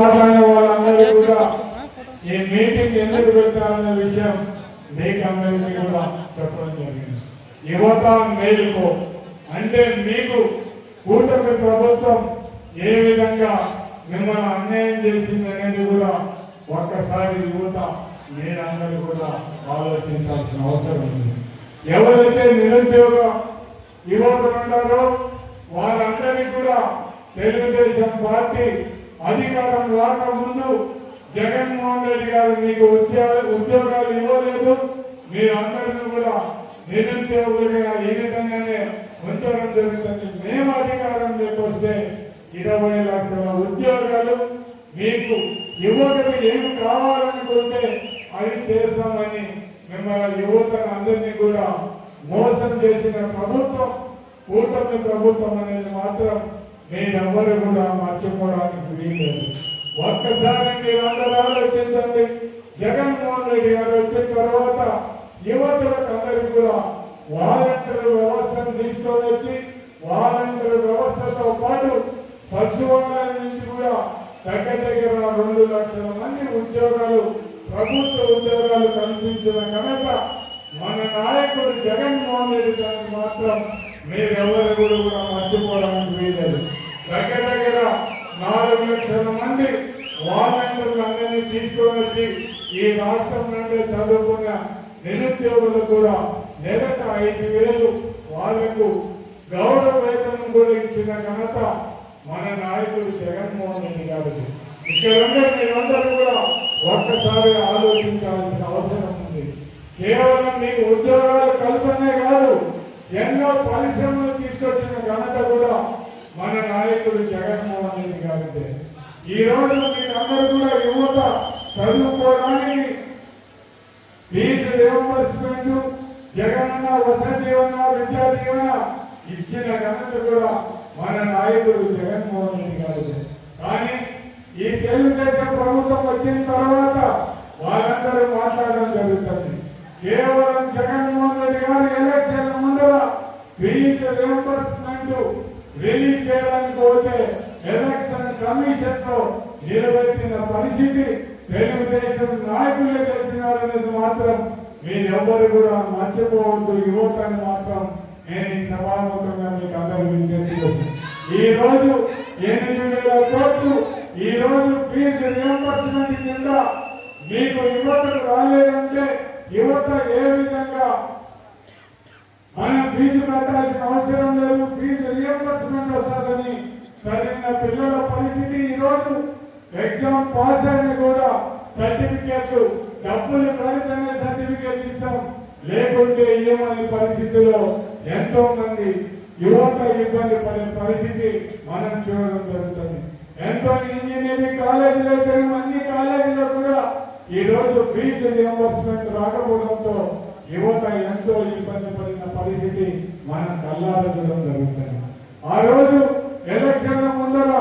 మాట్లాడే వాళ్ళందరికీ కూడా ఈ మీటింగ్ ఎందుకు పెట్టాలన్న విషయం మీకు అందరికీ కూడా చెప్పడం జరిగింది. యువత మేలుకో. అంటే మీకు కూటమి ప్రభుత్వం ఏ విధంగా మిమ్మల్ని అన్యాయం చేసింది అనేది కూడా ఒక్కసారి యువత మీరందరూ కూడా ఆలోచించాల్సిన అవసరం ఉంది. ఎవరైతే నిరుద్యోగ యువకులు ఉన్నారో వారందరికీ కూడా తెలుగుదేశం పార్టీ అధికారం రాకముందు జగన్మోహన్ రెడ్డి గారు మీకు ఉద్యోగ ఉద్యోగాలు ఇవ్వలేదు. మీరందరినీ కూడా నిరుద్యోగులుగా ఈ విధంగానే ఉంచడం జరుగుతుంది. మేము అధికారంలోకి వస్తే ఇరవై లక్షల ఉద్యోగాలు మీకు యువతకు ఏమి కావాలనుకుంటే అవి చేస్తామని మిమ్మల్ని యువతను అందరినీ కూడా మోసం చేసిన ప్రభుత్వం కూటమి ప్రభుత్వం అనేది మాత్రం మీరెవ్వరు కూడా మర్చిపోవడానికి వీలేదు ఒక్కసారి అందరూ ఆలోచించండి. జగన్మోహన్ రెడ్డి గారు వచ్చిన తర్వాత యువతులకు అందరికీ కూడా వాలంటీర్ వ్యవస్థను తీసుకొని వచ్చి వాలంటీర్ వ్యవస్థతో పాటు సచివాలయం నుంచి కూడా దగ్గర దగ్గర రెండు లక్షల మంది ఉద్యోగాలు ప్రభుత్వ ఉద్యోగాలు కల్పించిన కనుక మన నాయకుడు జగన్మోహన్ రెడ్డి గారికి మాత్రం. మీరెవరు కూడా కూడా మర్చిపోవడానికి వీలేదు దగ్గర దగ్గర నాలుగు లక్షల మంది వాలంటీర్లు తీసుకొని వచ్చి ఈ రాష్ట్రం నుండి చదువుకున్న నిరుద్యోగులు కూడా నెలకు ఐదు వేలు వాళ్ళకు గౌరవ వేతనం కూడా ఇచ్చిన ఘనత మన నాయకుడు జగన్మోహన్ రెడ్డి గారు. ఇక్కడ మీరందరూ కూడా ఒక్కసారి ఆలోచించాల్సిన అవసరం ఉంది. కేవలం మీకు ఉద్యోగాలు కల్పనే కాదు ఎన్నో పరిశ్రమలు తీసుకొచ్చిన ఘనత కూడా మన నాయకుడు జగన్మోహన్ రెడ్డి గారిదే. ఈ రోజు అందరూ కూడా యువత చదువుకోవడానికి ఫీజు రియంబర్స్మెంట్ జగనన్న వసతి దీవెన విద్యా దీవెన ఇచ్చిన ఘనత కూడా మన నాయకుడు జగన్మోహన్ రెడ్డి గారు కానీ ఈ తెలుగుదేశం ప్రభుత్వం వచ్చిన తర్వాత వారందరూ మాట్లాడడం జరుగుతుంది. కేవలం జగన్మోహన్ రెడ్డి గారు ఎలక్షన్ ముందర ఫీజు రియంబర్స్మెంట్ రిలీజ్ చేయడానికి పోతే ఎలక్షన్ కమిషన్లో నిలబెట్టిన పరిస్థితి తెలుగుదేశం నాయకులే తెలిసినారనేది మాత్రం మీరెవ్వరు కూడా మర్చిపోవద్దు. యువతని మాత్రం నేను ఈ సభాముఖంగా మీకు అందరూ విజ్ఞప్తి ఈ రోజు ఎనిమిది వేల కోట్లు ఈ రోజు ఫీజు రియంబర్స్మెంట్ కింద మీకు యువతకు రాలేదంటే యువత ఏ విధంగా? మనం ఫీజు కట్టాల్సిన అవసరం లేదు ఫీజు రియంబర్స్మెంట్ వస్తుందని సరైన పిల్లల పరిస్థితి ఈ రోజు ఎగ్జామ్ పాస్ అయినా కూడా సర్టిఫికేట్లు డబ్బులు కడితేనే సర్టిఫికేట్ ఇస్తాం. లేకుంటే ఏమని పరిస్థితిలో ఎంతో మంది యువత ఇబ్బంది పడే పరిస్థితి మనం చూడడం జరుగుతుంది. ఎంతో ఇంజనీరింగ్ కాలేజీలో అయితే అన్ని కాలేజీలో కూడా ఈ రోజు ఫీజు రియంబర్స్మెంట్ రాకపోవడంతో యువత ఎంతో ఇబ్బంది పడిన పరిస్థితి మనం కల్లారడం జరుగుతుంది. ఆ రోజు ఎలక్షన్ ముందర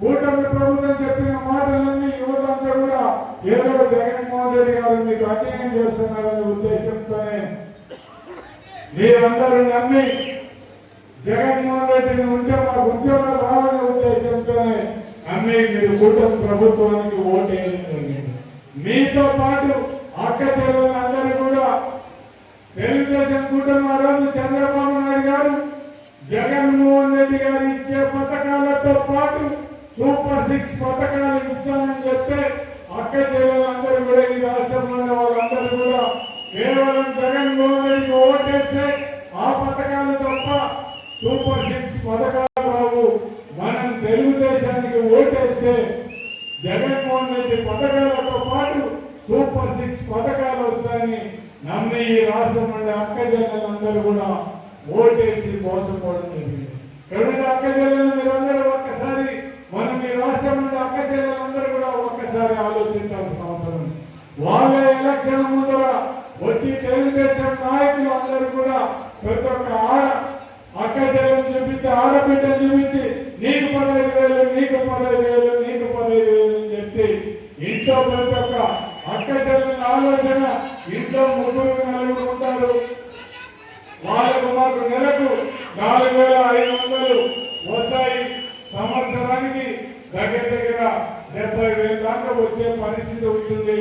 కూటమి ప్రభుత్వం చెప్పిన మాటలన్నీ యువత అంతా కూడా ఏదో జగన్మోహన్ రెడ్డి గారు మీకు అన్యాయం చేస్తున్నారనే ఉద్దేశంతోనే మీరందరూ నమ్మి జగన్మోహన్ రెడ్డిని ఉంటే మాకు ఉద్యోగం రావాలనే ఉద్దేశంతోనే నమ్మి మీరు కూటమి ప్రభుత్వానికి ఓటేయడం మీతో పాటు అక్క చెల్లెలందరూ కూడా తెలుగుదేశం కూటమి ఆ రోజు చంద్రబాబు నాయుడు గారు జగన్మోహన్ రెడ్డి గారు ఇచ్చే పథకాలతో పాటు సూపర్ సిక్స్ పథకాలు ఇస్తామని చెప్తే అక్క చెల్లెలందరూ కూడా ఈ రాష్ట్రంలో ఉన్న పథకాలు తప్ప సూపర్ సిక్స్ పథకాలు రావు. మనం తెలుగుదేశానికి ఓటేస్తే జగన్మోహన్ రెడ్డి పథకాలతో పాటు సూపర్ సిక్స్ పథకాలు వస్తాయని నమ్మి ఈ రాష్ట్రం నుండి అక్క చెల్లెలందరూ కూడా ఓటేసి మోసపోవడం జరిగింది. ఎవరైనా అక్క చెల్లెలు మీరందరూ ఒక్కసారి మనం ఈ రాష్ట్రం నుండి అక్క చెల్లెలందరూ కూడా ఒక్కసారి ఆలోచించాల్సిన అవసరం ఉంది. వాళ్ళ ఎలక్షన్ ముందర వచ్చి తెలుగుదేశం నాయకులు అందరూ కూడా ప్రతి ఒక్క ఆడ అక్క చెల్లెలు చూపించి ఆడబిడ్డను చూపించి నీకు పదహైదు వేలు నీకు పదహైదు వేలు నీకు పదహైదు వేలు అని చెప్పి ఇంట్లో ప్రతి ఒక్క అక్క చెల్లెల ఆలోచన ఇంట్లో ముగ్గురు నలుగురు ఉంటారు. వాళ్ళకు మాకు నెలకు నాలుగు వేల ఐదు వందలు వస్తాయి. సంవత్సరానికి దగ్గర దగ్గర డెబ్బై వేల దాకా వచ్చే పరిస్థితి ఉంటుంది.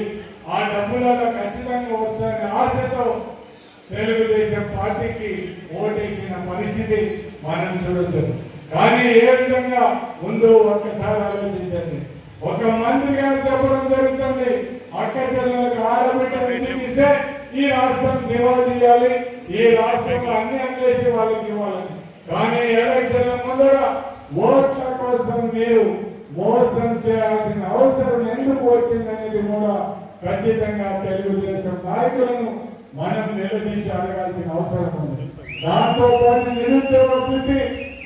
ఆ డబ్బులలో ఖచ్చితంగా వస్తాయనే ఆశతో తెలుగుదేశం పార్టీకి ఓటేసిన పరిస్థితి మనం చూడొద్దు. కానీ ఏ విధంగా ఉందో ఒక్కసారి ఆలోచించండి. ఒక మంత్రి గారు చెప్పడం జరుగుతుంది. అక్క చెల్లెలకు ఈ రాష్ట్రం దివాళ చేయాలి ఈ రాష్ట్రంలో అన్ని అన్నేసి వాళ్ళకి ఇవ్వాలని. కానీ ఎలక్షన్ల ముందర ఓట్ల కోసం మీరు మోసం చేయాల్సిన అవసరం ఎందుకు వచ్చిందనేది కూడా ఖచ్చితంగా తెలుగుదేశం నాయకులను మనం నిలదీసి అడగాల్సిన అవసరం ఉంది. దాంతో పాటు నిరుద్యోగ వృత్తి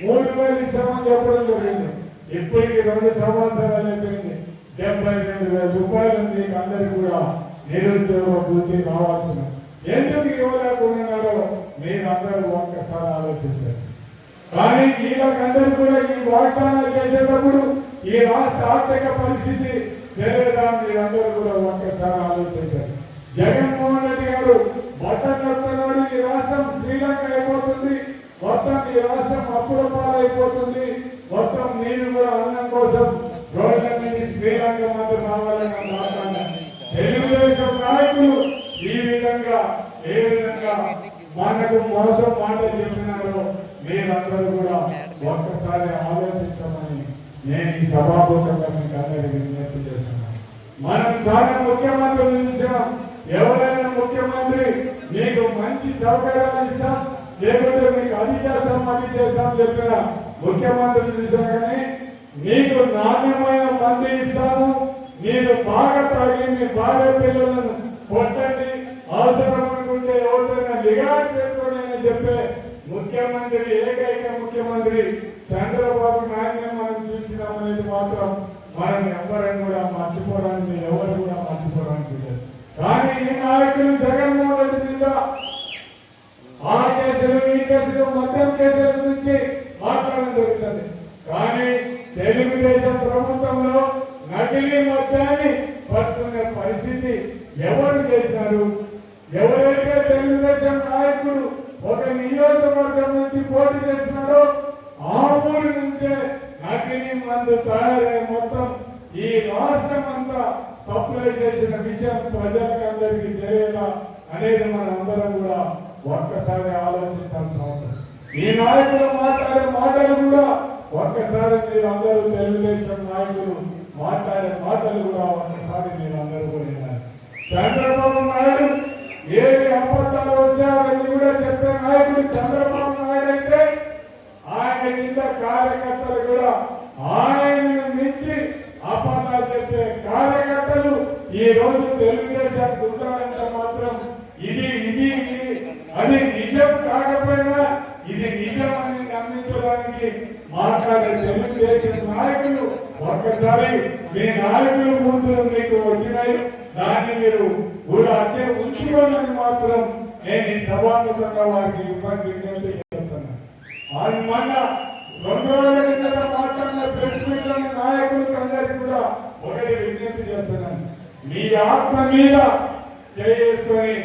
మూడు వేలు ఇస్తామని చెప్పడం జరిగింది. ఇప్పటికి రెండు సంవత్సరాలు అయిపోయింది. డెబ్బై రెండు వేల రూపాయలు మీకు అందరికి కూడా నిరుద్యోగ వృత్తి కావాల్సిన ఎందుకు ఇవ్వలేకున్నారో మీరు అందరూ ఒక్కసారి ఆలోచించారు కానీ వీళ్ళకందరూ కూడా ఈ వాగ్దానాలు చేసేటప్పుడు ఈ రాష్ట్ర ఆర్థిక పరిస్థితి తెలియడానికి మీరందరూ కూడా ఒక్కసారి ఆలోచించారు జగన్మోహన్ రెడ్డి గారు బట్టలు నడుతున్నాడు ఈ రాష్ట్రం శ్రీలంక అయిపోతుంది మొత్తం ఈ రాష్ట్రం అప్పుల పాలైపోతుంది మొత్తం నేను కూడా అన్నం కోసం రోడ్ల మీద శ్రీలంక మాత్రం రావాలని మాట్లాడాను తెలుగుదేశం నాయకులు ఈ విధంగా ఏ విధంగా కోసం మాటలు చెప్పినారో. మీరందరూ కూడా ఒక్కసారి ఆలోచించమని నేను ఈ సభాపూర్వకంగా మీకు అందరికీ విజ్ఞప్తి చేస్తున్నాను. మనం చాలా ముఖ్యమంత్రులు చూసాం ఎవరైనా ముఖ్యమంత్రి మీకు మంచి సౌకర్యాలు ఇస్తాం లేకుంటే మీకు అది చేస్తాం అది చేస్తాం చెప్పిన ముఖ్యమంత్రులు చూసాం కానీ మీకు నాణ్యమైన మంది ఇస్తాము మీరు బాగా తాగి మీ భార్య పిల్లలను కొట్టండి అవసరం అనుకుంటే ఎవరికైనా నిఘా పెట్టుకుని అని చెప్పే ముఖ్యమంత్రి ఏకైక ముఖ్యమంత్రి చంద్రబాబు నాయుడు మనం చూసినామనేది మాత్రం మనం ఎవరైనా కూడా మర్చిపోవడానికి ఎవరు కూడా మర్చిపోవడానికి లేదు. కానీ ఈ నాయకులు జగన్మోహన్ రెడ్డి మీద ఆ కేసులు ఈ కేసులు మద్యం కేసుల గురించి మాట్లాడడం జరుగుతుంది. కానీ తెలుగుదేశం ప్రభుత్వంలో నకిలీ మద్యాన్ని పట్టుకునే పరిస్థితి ఎవరు చేసినారు? ఎవరైతే తెలుగుదేశం నాయకుడు ఒక నియోజకవర్గం నుంచి పోటీ చేస్తున్నాడో. ఆ ఊరి నుంచే నకిలీ మందు తయారై మొత్తం ఈ రాష్ట్రం అంతా సప్లై చేసిన విషయం ప్రజలకు అందరికీ తెలియదా అనేది మనందరం కూడా ఒక్కసారి ఆలోచించాల్సిన అవసరం. ఈ నాయకులు మాట్లాడే మాటలు కూడా ఒక్కసారి మీరు అందరూ తెలుగుదేశం నాయకులు మాట్లాడే మాటలు కూడా ఒక్కసారి మీరు అందరూ కూడా వినాలి. చంద్రబాబు నాయుడు ఏది అబద్ధాలు వస్తే అవన్నీ కూడా చెప్పే నాయకుడు చంద్రబాబు నాయుడు అయితే ఆయన కింద కార్యకర్తలు కూడా ఆయనను మించి అబద్ధాలు చెప్పే కార్యకర్తలు ఈ రోజు తెలుగుదేశానికి ఉన్నారంటే మాత్రం ఇది ఇది అది నిజం కాకపోయినా ఇది నిజం అని నమ్మించడానికి మాట్లాడే తెలుగుదేశం నాయకులు ఒక్కసారి మీ నాయకులు ముందు మీకు వచ్చినాయి. దాన్ని మీరు అదే ఉంచుకోవాలని మాత్రం నేను ఈ సభాముఖంగా వారికి ఇబ్బంది విజ్ఞప్తి చేస్తున్నాను. ఆయన రెండు రోజుల ప్రెస్ నాయకులకు అందరికీ కూడా ఒకటి విజ్ఞప్తి చేస్తున్నాను. మీ ఆత్మ మీద చేసుకొని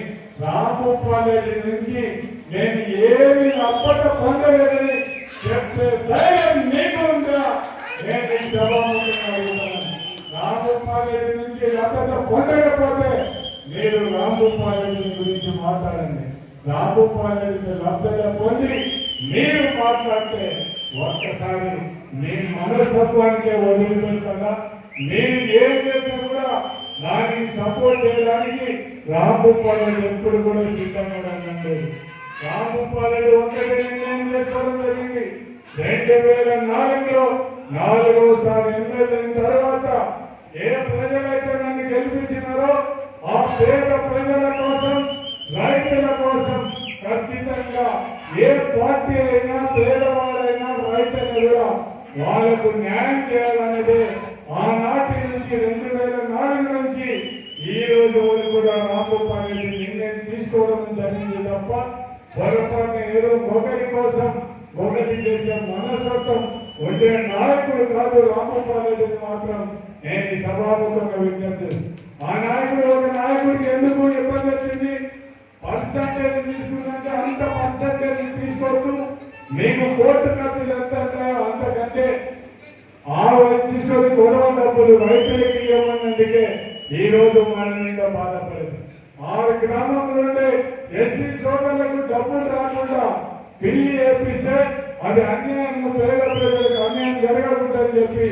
రామోపాలరెడ్డి నుంచి నేను ఏమి అప్పట పొందలేదని చెప్పే ధైర్యం మీకు ఉందా నేను ఈ సభాముఖంగా అడుగుతున్నాను రామోపాలరెడ్డి నుంచి అప్పట పొందకపోతే మీరు రామోపాలరెడ్డి గురించి మాట్లాడండి రామోపాలరెడ్డి లబ్ధత పొంది మీరు మాట్లాడితే ఒక్కసారి మీ మనస్తత్వానికే వదిలిపెట్టగా నేను ఏం చేసినా కూడా నాకు సపోర్ట్ చేయడానికి రామగోపాల్ ఎప్పుడు కూడా సిద్ధంగా ఉండండి రామగోపాల్ ఒక్కటి నిర్ణయం చేసుకోవడం జరిగింది? రెండు వేల నాలుగులో నాలుగోసారి ఎమ్మెల్యే తర్వాత ఏ ప్రజలైతే నన్ను గెలిపించినారో ఆ పేద ప్రజల కోసం రైతుల కోసం ఖచ్చితంగా ఏ పార్టీ అయినా పేదవాడైనా రైతులు కూడా వాళ్ళకు న్యాయం చేయాలనేది ఆనాటి నుంచి రెండు వేల నాలుగు నుంచి ఈ రోజు వరకు కూడా రామగోపాల్ అనేది నిర్ణయం తీసుకోవడం జరిగింది తప్ప పొరపాటున ఏదో ఒకరి కోసం ఒకటి చేసే మనస్తత్వం ఉండే నాయకుడు కాదు రామగోపాల్ రెడ్డిని మాత్రం నేను ఈ సభాముఖంగా విజ్ఞప్తి ఆ నాయకుడు ఒక నాయకుడికి ఎందుకు ఇబ్బంది వచ్చింది? పర్సంటేజ్ తీసుకున్నంటే అంత మీకు కోర్టు ఖర్చులు ఎంత ఉంటాయో అంతకంటే ఆ తీసుకొని తీసుకొని గొడవ డబ్బులు రైతులకి ఇవ్వనందుకే ఈ రోజు మరణంగా బాధపడింది. ఆరు గ్రామంలో ఉండే ఎస్సీ సోదరులకు డబ్బులు రాకుండా బిల్లు వేపిస్తే అది అన్యాయం పేద ప్రజలకు అన్యాయం జరగకూడదని చెప్పి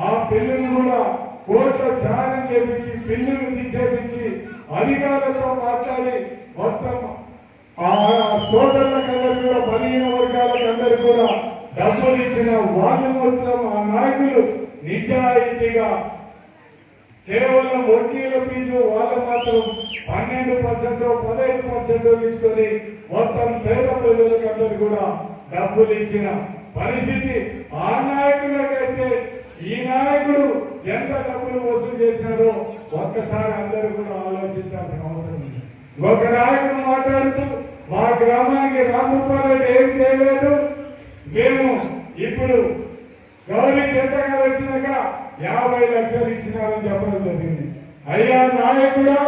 ఆ బిల్లును కూడా కోర్టులో ఛాలెంజ్ చేపించి బిల్లును తీసేపించి అధికారులతో మాట్లాడి మొత్తం ఆ సోదరుల కూడా బలహీన వర్గాలకు అందరూ కూడా డబ్బులు ఇచ్చిన వాళ్ళు ఆ నాయకులు నిజాయితీగా కేవలం వకీల ఫీజు వాళ్ళు మాత్రం పన్నెండు పర్సెంట్ పదహైదు పర్సెంట్ తీసుకొని మొత్తం పేద ప్రజలకు అందరూ కూడా డబ్బులు ఇచ్చిన పరిస్థితి. ఆ నాయకులకైతే ఈ నాయకుడు ఎంత డబ్బులు వసూలు చేసినారో ఒక్కసారి అందరూ కూడా ఆలోచించాల్సిన అవసరం ఉంది. ఒక నాయకుడు మాట్లాడుతూ మా గ్రామానికి రామగోపాల్ ఏం చేయలేదు. మేము ఇప్పుడు గౌరీ చేతగా వచ్చినాక యాభై లక్షలు ఇచ్చినారని చెప్పడం జరిగింది. అయ్యా నాయకుడా!